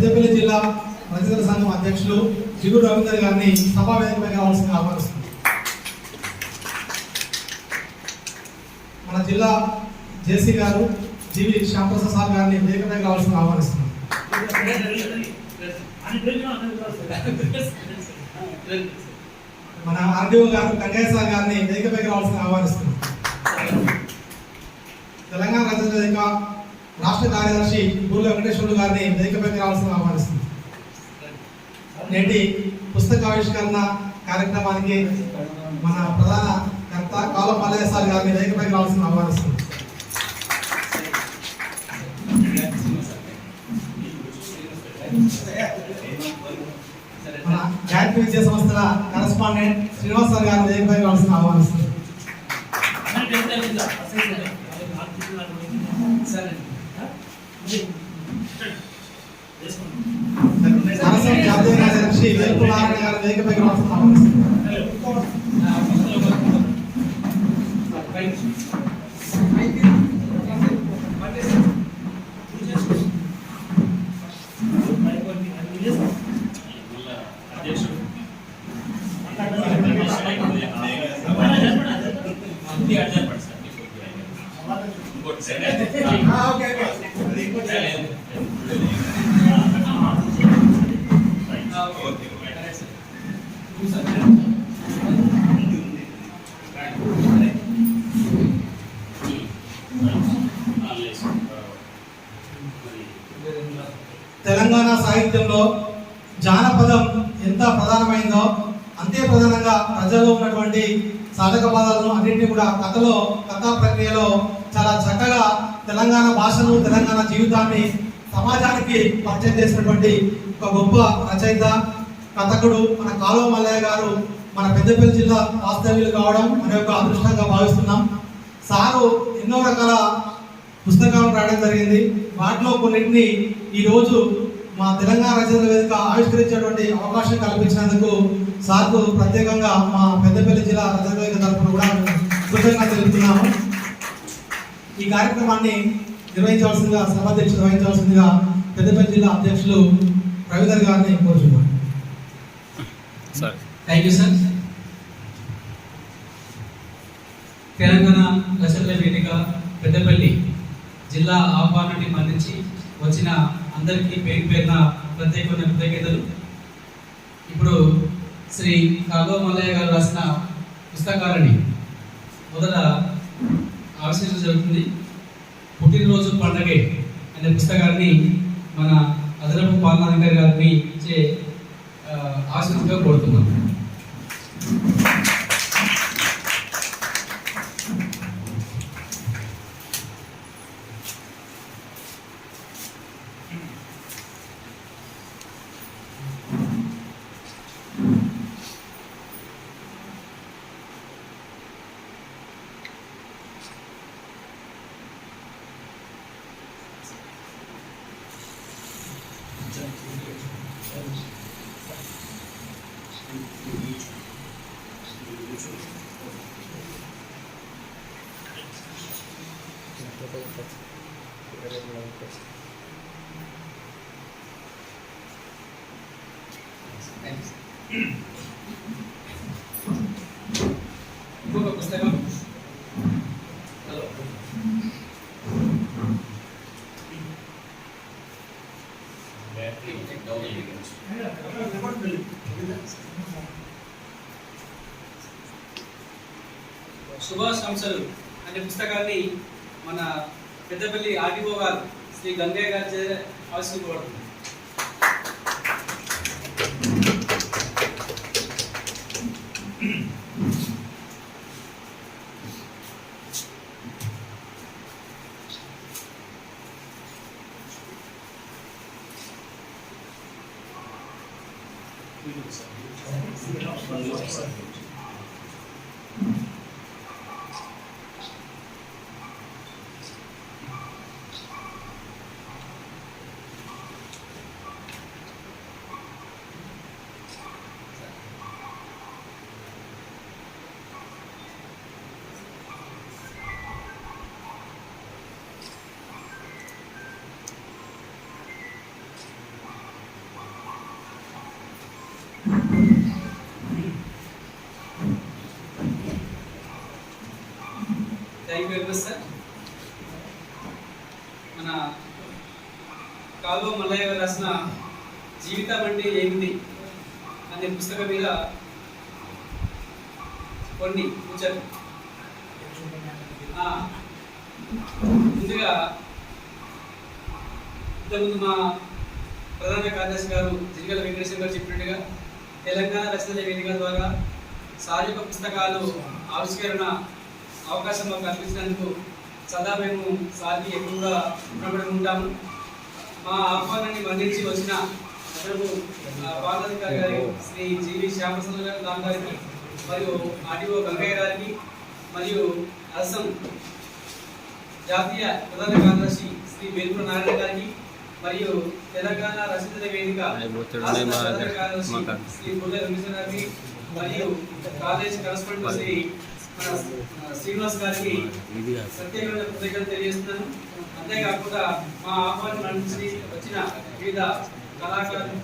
పెద్దపల్లి జిల్లా రచయితల సంఘం అధ్యక్షులు జిగురు రవీందర్ గారిని సభావేదికపై కావాల్సింది ఆహ్వానిస్తుంది మన జిల్లా జేసీ గారు జీవి శ్యాంప్రసాద్ సార్ గారిని వేదికపై కావాల్సింది ఆహ్వానిస్తున్నాం. మన ఆర్డీఓ గారు గంగయ్య సార్ గారిని వేదికపై రావాల్సిన ఆహ్వానిస్తున్నాం. తెలంగాణ రచన వేదిక రాష్ట్ర కార్యదర్శి బూర్ల వెంకటేశ్వరుడు గారిని వేదికపై రావాల్సిన ఆహ్వానిస్తుంది. నేటి పుస్తకావిష్కరణ కార్యక్రమానికి మన ప్రధాన కర్త కాలం మల్లయ్య గారిని వేదికపై రావాల్సిన ఆహ్వానిస్తుంది. మన జాతీయ విద్యా సంస్థల కరస్పాండెంట్ శ్రీనివాస్ సార్ గారిని వేదికపై రావాల్సిన ఆహ్వానిస్తుంది. సరస్వతి జాతీయ కార్యదర్శి వేల్పు నారాయణ గారి వేదికపై రావాల్సిన ఆహ్వానిస్తున్నాం తెలంగాణ సాహిత్యంలో జానపదం ఎంత ప్రధానమైందో అంతే ప్రధానంగా ప్రజల్లో ఉన్నటువంటి సాధక పదాలను అన్నింటినీ కూడా కథలో కథా ప్రక్రియలో చాలా చక్కగా తెలంగాణ భాషను తెలంగాణ జీవితాన్ని సమాజానికి పరిచయం చేసినటువంటి ఒక గొప్ప రచయిత కథకుడు మన కాలువ మల్లయ్య గారు మన పెద్దపల్లి జిల్లా వాస్తవ్యులు కావడం మన యొక్క అదృష్టంగా భావిస్తున్నాం. సారు ఎన్నో రకాల పుస్తకాలు రాయడం జరిగింది. వాటిలో కొన్నింటిని ఈ రోజు మా తెలంగాణ రచయితల వేదిక ఆవిష్కరించేటువంటి అవకాశం కల్పించినందుకు సార్కు ప్రత్యేకంగా మా పెద్దపల్లి జిల్లా రచయిత వేదిక తరఫున కూడా కృతజ్ఞత తెలుపుతున్నాము. ఈ కార్యక్రమాన్ని నిర్వహించవలసిందిగా సభాధ్యక్షులు నిర్వహించవలసిందిగా పెద్దపల్లి జిల్లా అధ్యక్షులు రవీందర్ గారిని కోరుచున్నాను. థ్యాంక్ యూ సార్ తెలంగాణ రచనల వేదిక పెద్దపల్లి జిల్లా ఆహ్వానాన్ని మన్నించి వచ్చిన అందరికీ పేరు పేరున ప్రత్యేకమైన కృతజ్ఞతలు. ఇప్పుడు శ్రీ కాగో మల్లయ్య గారు రాసిన పుస్తకాలని మొదట ఆవిష్కరించడం జరుగుతుంది. పుట్టినరోజు పండగే అనే పుస్తకాన్ని మన అదనపు పాలనాధికారి గారిని ఇచ్చే ఆశీర్వదిగా కోరుతున్నాం. Thanks. శుభాశంసలు అనే పుస్తకాన్ని మన పెద్దపల్లి ఆర్డీఓ శ్రీ గంగయ్య గారి చే పడుతుంది thank you very much sir? మన కాలువ మల్లయ్య గారు రాసిన జీవితం అంటే ఏమిటి అనే పుస్తకం మీద కొన్ని సూచనలు ముందుగా ఇంతకుముందు మా ప్రధాన కార్యదర్శి గారు జిల్గల వెంకటేశ్వర గారు చెప్పినట్టుగా తెలంగాణ రచనల వేదిక ద్వారా సార్ పుస్తకాలు ఆవిష్కరణ అవకాశం మాకు కల్పించినందుకు సదా మేము సార్కి కూడా రుణపడి ఉంటాము. మా ఆహ్వానాన్ని మన్నించి వచ్చిన అదనపు పాదాధికారి గారి శ్రీ జీవి శ్యామసుందర రామ్ గారికి మరియు ఆర్టీఓ గంగయ్య గారికి మరియు అస్సం జాతీయ ప్రధాన కార్యదర్శి శ్రీ వేలుపుర నారాయణ గారికి మరియు తెలంగాణ రచయితల వేదిక కార్యదర్శి శ్రీ బుర్ర రమేశ్వర గారికి మరియు కాలేజ్ కరస్పాండెంట్ శ్రీ శ్రీనివాస్ గారికి ప్రత్యేకమైన కృతజ్ఞతలు తెలియజేస్తున్నాను. అంతేకాకుండా మా ఆహ్వానం నుంచి వచ్చిన వివిధ కళాకారులు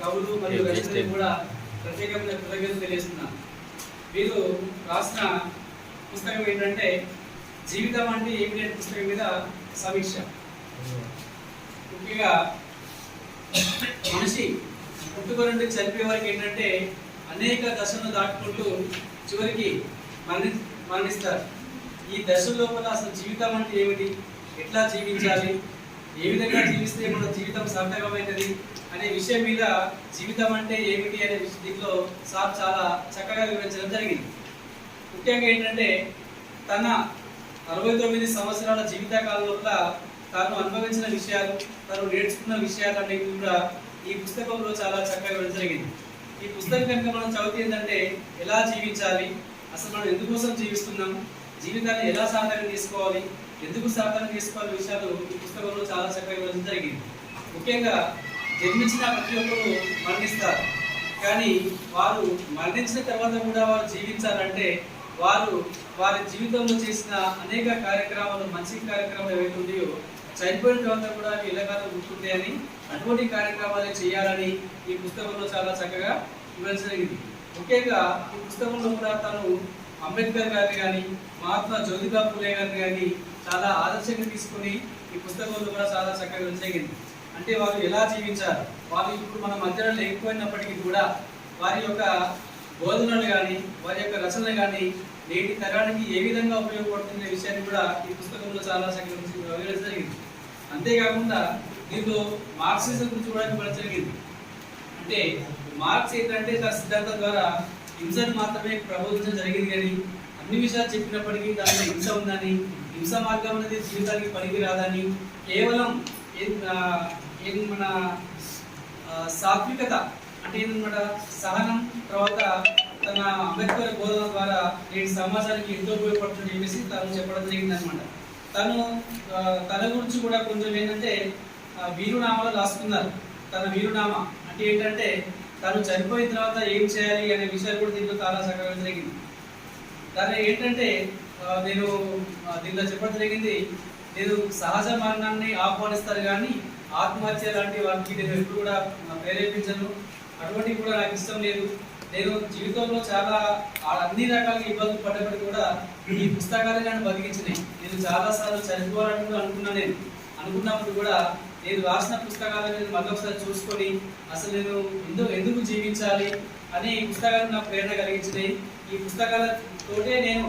కవులు మరియు రచయితలకు కూడా ప్రత్యేకమైన కృతజ్ఞతలు తెలియజేస్తున్నాను. వీరు రాసిన పుస్తకం ఏంటంటే జీవితం అంటే ఏమిటి అనే పుస్తకం మీద సమీక్ష. ముఖ్యంగా మనిషి పుట్టుక నుండి చనిపోయే వరకు ఏంటంటే అనేక దశలను దాటుకుంటూ చివరికి మరణి మరణిస్తారు. ఈ దశ లోపల అసలు జీవితం అంటే ఏమిటి? ఎట్లా జీవించాలి? ఏ విధంగా జీవిస్తే మన జీవితం సార్థకమైనది అనే విషయం మీద జీవితం అంటే ఏమిటి అనే విషయం దీంట్లో సార్ చాలా చక్కగా వివరించడం జరిగింది. ముఖ్యంగా ఏంటంటే తన అరవై తొమ్మిది సంవత్సరాల జీవితకాలం లోపల తాను అనుభవించిన విషయాలు తను నేర్చుకున్న విషయాలు అనేవి కూడా ఈ పుస్తకంలో చాలా చక్కగా వివరించడం జరిగింది. ఈ పుస్తకం కనుక మనం చదివితే ఏంటంటే ఎలా జీవించాలి? అసలు మనం ఎందుకోసం జీవిస్తున్నాం? జీవితాన్ని ఎలా సాధన తీసుకోవాలి ఎందుకు సాధన తీసుకోవాలి విషయాలు ఈ పుస్తకంలో చాలా చక్కగా వివరించడం జరిగింది. ముఖ్యంగా జన్మించిన ప్రతి ఒక్కరు మరణిస్తారు. కానీ వారు మరణించిన తర్వాత కూడా వారు జీవించాలంటే వారు వారి జీవితంలో చేసిన అనేక కార్యక్రమాలు మంచి కార్యక్రమాలు ఏవైతే ఉన్నాయో చనిపోయిన తర్వాత కూడా అవి ఎల్లకాలం గుర్తుంటాయని అటువంటి కార్యక్రమాలే చేయాలని ఈ పుస్తకంలో చాలా చక్కగా వివరించగలిగింది ముఖ్యంగా ఈ పుస్తకంలో కూడా తను అంబేద్కర్ గారిని కానీ మహాత్మా జ్యోతిబా పూలే గారిని కానీ చాలా ఆదర్శంగా తీసుకుని ఈ పుస్తకంలో కూడా చాలా చక్కగా వివరించగలిగింది అంటే వారు ఎలా జీవించారు? వారు ఇప్పుడు మన మధ్యలో లేకపోయినప్పటికీ కూడా వారి యొక్క బోధనలు కానీ వారి యొక్క రచనలు కానీ నేటి తరానికి ఏ విధంగా ఉపయోగపడుతున్న విషయాన్ని కూడా ఈ పుస్తకంలో చాలా చక్కగా జరిగింది. అంతేకాకుండా దీంతో మార్క్సిజం గురించి కూడా ఇవ్వడం జరిగింది. అంటే మార్క్స్ ఏంటంటే తన సిద్ధాంతం ద్వారా హింసను మాత్రమే ప్రబోధించడం జరిగింది కానీ అన్ని విషయాలు చెప్పినప్పటికీ దానిలో హింస ఉందని హింస మార్గం అనేది జీవితానికి పనికిరాదని కేవలం ఏం- మన సాత్వికత అంటే ఏంటన్నమాట సహనం తర్వాత తన అంబేద్కర్ బోధన ద్వారా నేటి సమాజానికి ఎంతో ఉపయోగపడుతుంది చెప్పేసి తను చెప్పడం జరిగింది అనమాట తను తన గురించి కూడా కొంచెం ఏంటంటే వీరునామాలు రాసుకున్నారు. తన వీరునామా అంటే ఏంటంటే తను చనిపోయిన తర్వాత ఏం చేయాలి అనే విషయాలు కూడా దీంట్లో చాలా చక్కగా జరిగింది. దాని ఏంటంటే నేను దీనిలో దీంట్లో చెప్పడం జరిగింది నేను సహజ మరణాన్ని ఆహ్వానిస్తారు కానీ ఆత్మహత్య లాంటి వాటికి నేను ఎప్పుడు కూడా ప్రేరేపించను. అటువంటివి కూడా నాకు ఇష్టం లేదు. నేను జీవితంలో చాలా అన్ని రకాల ఇబ్బందులు పడ్డప్పటికీ కూడా ఈ పుస్తకాలు నన్ను బతికించినాయి. నేను చాలా సార్లు చనిపోవాలని కూడా అనుకున్నా నేను. అనుకున్నప్పుడు కూడా నేను రాసిన పుస్తకాలను నేను మళ్ళొకసారి చూసుకొని అసలు నేను ఎందుకు ఎందుకు జీవించాలి అని ఈ పుస్తకాలు నాకు ప్రేరణ కలిగించినాయి. ఈ పుస్తకాలతోటే నేను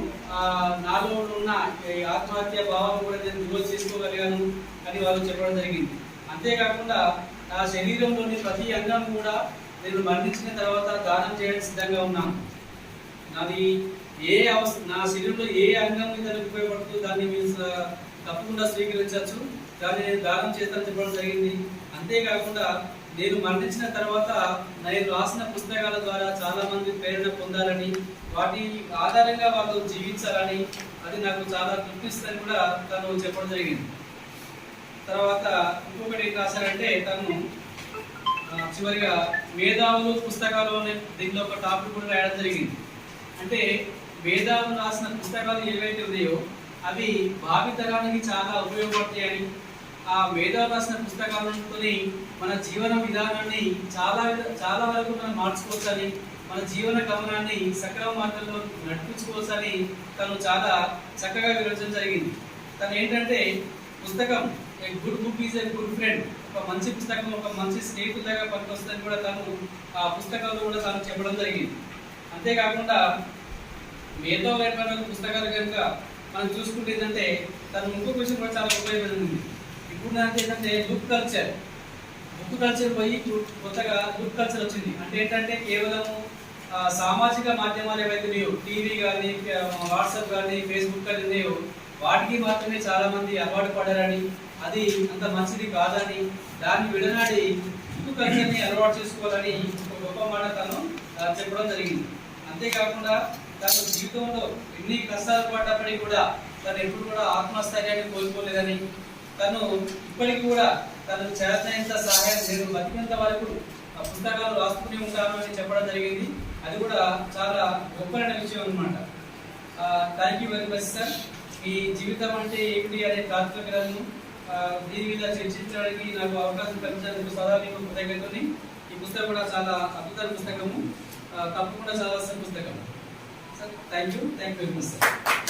నాలో ఉన్న ఈ ఆత్మహత్య భావం కూడా నేను దూరం చేసుకోగలిగాను అని వాళ్ళు చెప్పడం జరిగింది. అంతేకాకుండా నా శరీరంలోని ప్రతి అంగం కూడా నేను మరణించిన తర్వాత దానం చేయడానికి సిద్ధంగా ఉన్నాను. నాది ఏ అవసరం నా శరీరంలో ఏ అంగం ఇతరులకు ఉపయోగపడుతుందో దాన్ని మీరు తప్పకుండా స్వీకరించవచ్చు. దాన్ని నేను దానం చేస్తానని చెప్పడం జరిగింది. అంతేకాకుండా నేను మరణించిన తర్వాత నేను రాసిన పుస్తకాల ద్వారా చాలా మంది ప్రేరణ పొందాలని వాటి ఆధారంగా వాళ్ళు జీవించాలని అది నాకు చాలా తృప్తిస్తుందని కూడా తను చెప్పడం జరిగింది. తర్వాత ఇంకొకటి ఏం రాశారంటే తను చివరిగా మేధావులు పుస్తకాలు అనే ఒక టాపిక్ కూడా రాయడం జరిగింది. అంటే మేధావులు రాసిన పుస్తకాలు ఏవైతే ఉన్నాయో అవి భావితరానికి చాలా ఉపయోగపడతాయని ఆ మేధావులు రాసిన పుస్తకాలతో మన జీవన విధానాన్ని చాలా చాలా వరకు మనం మార్చుకోవచ్చని మన జీవన గమనాన్ని సక్రమ మార్గంలో నడిపించుకోవచ్చని తను చాలా చక్కగా వివరించడం జరిగింది. తను ఏంటంటే పుస్తకం a good book is a good friend ఒక మంచి పుస్తకం ఒక మంచి స్నేహితులాగా పనికొస్తుందని కూడా తను ఆ పుస్తకంలో కూడా తను చెప్పడం జరిగింది. అంతేకాకుండా మేధోపరమైన పుస్తకాలు కనుక మనం చూసుకుంటే ఏంటంటే తను ఇంకొక విషయం కూడా చాలా ఉపయోగపడింది. ఇప్పుడు నాకు ఏంటంటే బుక్ కల్చర్ బుక్ కల్చర్ పోయి కొత్తగా లుక్ కల్చర్ వచ్చింది. అంటే ఏంటంటే కేవలం సామాజిక మాధ్యమాలు ఏవైతే లేవు టీవీ కానీ వాట్సాప్ కానీ ఫేస్బుక్ కానీ ఉన్నాయో వాటికి మాత్రమే చాలా మంది అలవాటు పడారని అది అంత మంచిది కాదని దాన్ని విడనాడి లుక్ కల్చర్ని అలవాటు చేసుకోవాలని ఒక గొప్ప మాట తను చెప్పడం జరిగింది. అంతేకాకుండా తను జీవితంలో ఎన్ని కష్టాలు పడ్డప్పటికీ కూడా తను ఎప్పుడు కూడా ఆత్మస్థైర్యాన్ని కోల్పోలేదని తను ఇప్పటికి కూడా తను చేతనంత సహాయం నేను బతికినంత వరకు ఆ పుస్తకాలు రాసుకునే ఉంటాను అని చెప్పడం జరిగింది. అది కూడా చాలా గొప్పైన విషయం అనమాట thank you very much sir మీ జీవితం అంటే ఏమిటి అనే తాత్వికలను దీని మీద చర్చించడానికి నాకు అవకాశం కల్పించినందుకు సదా మీకు కృతజ్ఞతని ఈ పుస్తకం కూడా చాలా అద్భుతమైన పుస్తకము. తప్పకుండా చదవాల్సిన పుస్తకం. Sir thank you thank you very much sir